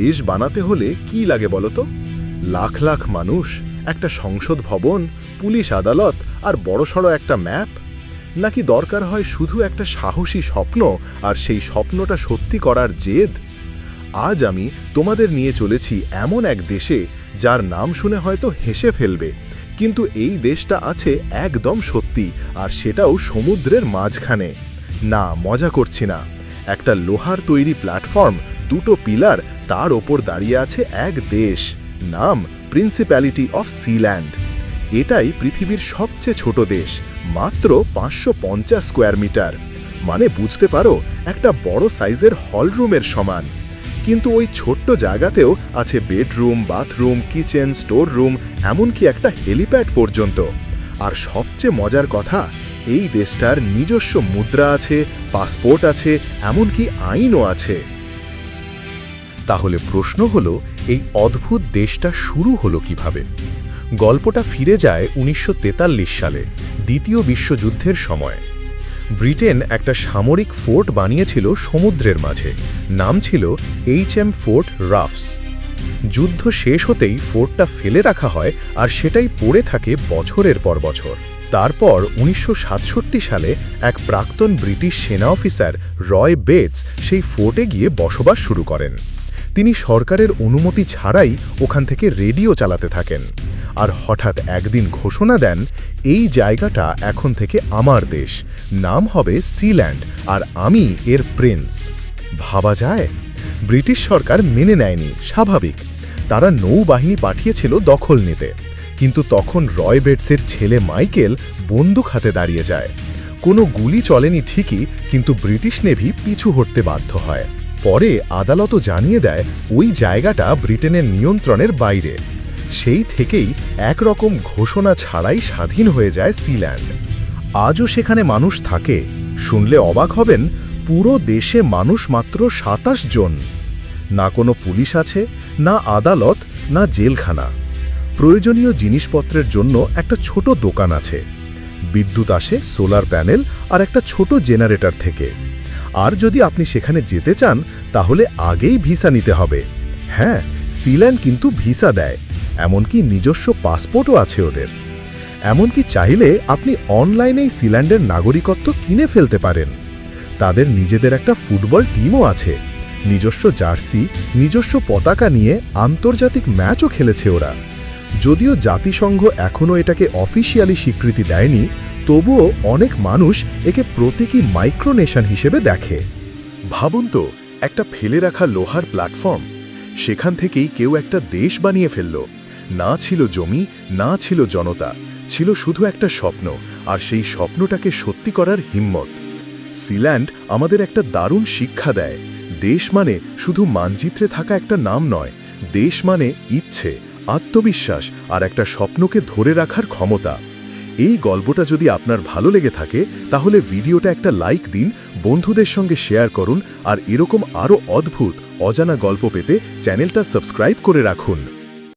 দেশ বানাতে হলে কি লাগে বলতো লাখ লাখ মানুষ, একটা সংসদ ভবন, পুলিশ আদালত আর বড়সড় একটা ম্যাপ? নাকি দরকার হয় শুধু একটা সাহসী স্বপ্ন আর সেই স্বপ্নটা সত্যি করার জেদ? আজ আমি তোমাদের নিয়ে চলেছি এমন এক দেশে যার নাম শুনে হয়তো হেসে ফেলবে, কিন্তু এই দেশটা আছে একদম সত্যি আর সেটাও সমুদ্রের মাঝখানে। না, মজা করছি না। একটা লোহার তৈরি প্ল্যাটফর্ম দুটো পিলার তার ওপর দাঁড়িয়ে আছে এক দেশ, নাম প্রিন্সিপ্যালিটি অফ সিল্যান্ড এটাই পৃথিবীর সবচেয়ে ছোট দেশ, মাত্র পাঁচশো পঞ্চাশ স্কোয়ার মিটার মানে বুঝতে পারো, একটা বড় সাইজের হলরুমের সমান। কিন্তু ওই ছোট্ট জায়গাতেও আছে bedroom bathroom kitchen store room এমনকি একটা হেলিপ্যাড পর্যন্ত। আর সবচেয়ে মজার কথা, এই দেশটার নিজস্ব মুদ্রা আছে পাসপোর্ট আছে, এমনকি আইনও আছে। তাহলে প্রশ্ন হলো, এই অদ্ভুত দেশটা শুরু হলো কীভাবে? গল্পটা ফিরে যায় উনিশশো তেতাল্লিশ সালে, দ্বিতীয় বিশ্বযুদ্ধের সময়। ব্রিটেন একটা সামরিক ফোর্ট বানিয়েছিল সমুদ্রের মাঝে, নাম ছিল এইচ এম ফোর্ট রাফস। যুদ্ধ শেষ হতেই ফোর্টটা ফেলে রাখা হয় আর সেটাই পড়ে থাকে বছরের পর বছর। তারপর উনিশশো সাতষট্টি সালে এক প্রাক্তন ব্রিটিশ সেনা অফিসার রয় বেটস সেই ফোর্টে গিয়ে বসবাস শুরু করেন। তিনি সরকারের অনুমতি ছাড়াই ওখান থেকে রেডিও চালাতে থাকেন। আর হঠাৎ একদিন ঘোষণা দেন, এই জায়গাটা এখন থেকে আমার দেশ। নাম হবে সিল্যান্ড আর আমি এর প্রিন্স। ভাবা যায়? ব্রিটিশ সরকার মেনে নেয়নি, স্বাভাবিক। তারা নৌবাহিনী পাঠিয়েছিল দখল নিতে। কিন্তু তখন রয় বেটসের ছেলে মাইকেল বন্দুক হাতে দাঁড়িয়ে যায়। কোনো গুলি চলেনি ঠিকই, কিন্তু ব্রিটিশ নেভি পিছু হটতে বাধ্য হয়। পরে আদালতও জানিয়ে দেয় ওই জায়গাটা ব্রিটেনের নিয়ন্ত্রণের বাইরে। সেই থেকেই একরকম ঘোষণা ছাড়াই স্বাধীন হয়ে যায় সিল্যান্ড। আজও সেখানে মানুষ থাকে। শুনলে অবাক হবেন, পুরো দেশে মানুষ মাত্র সাতাশ জন। না কোনো পুলিশ আছে, না আদালত, না জেলখানা। প্রয়োজনীয় জিনিসপত্রের জন্য একটা ছোট দোকান আছে। বিদ্যুৎ আসে, সোলার প্যানেল আর একটা ছোট জেনারেটর থেকে। আর যদি আপনি সেখানে যেতে চান, তাহলে আগেই ভিসা নিতে হবে। হ্যাঁ সিল্যান্ড কিন্তু ভিসা দেয়, এমনকি নিজস্ব পাসপোর্টও আছে ওদের। এমনকি চাইলে আপনি অনলাইনেই সিল্যান্ডের নাগরিকত্ব কিনে ফেলতে পারেন। তাদের নিজেদের একটা ফুটবল টিমও আছে। নিজস্ব জার্সি, নিজস্ব পতাকা নিয়ে আন্তর্জাতিক ম্যাচও খেলেছে ওরা। যদিও জাতিসংঘ এখনও এটাকে অফিসিয়ালি স্বীকৃতি দেয়নি তবুও অনেক মানুষ একে প্রতীকী মাইক্রোনেশন হিসেবে দেখে। ভাবুন তো, একটা ফেলে রাখা লোহার প্ল্যাটফর্ম সেখান থেকেই কেউ একটা দেশ বানিয়ে ফেলল। না ছিল জমি, না ছিল জনতা, ছিল শুধু একটা স্বপ্ন, আর সেই স্বপ্নটাকে সত্যি করার হিম্মত। সিল্যান্ড আমাদের একটা দারুণ শিক্ষা দেয়। দেশ মানে শুধু মানচিত্রে থাকা একটা নাম নয়, দেশ মানে ইচ্ছে, আত্মবিশ্বাস, আর একটা স্বপ্নকে ধরে রাখার ক্ষমতা। এই গল্পটা যদি আপনার ভালো লেগে থাকে, তাহলে ভিডিওটা একটা লাইক দিন, বন্ধুদের সঙ্গে শেয়ার করুন, আর এরকম আরও অদ্ভুত, অজানা গল্প পেতে চ্যানেলটা সাবস্ক্রাইব করে রাখুন।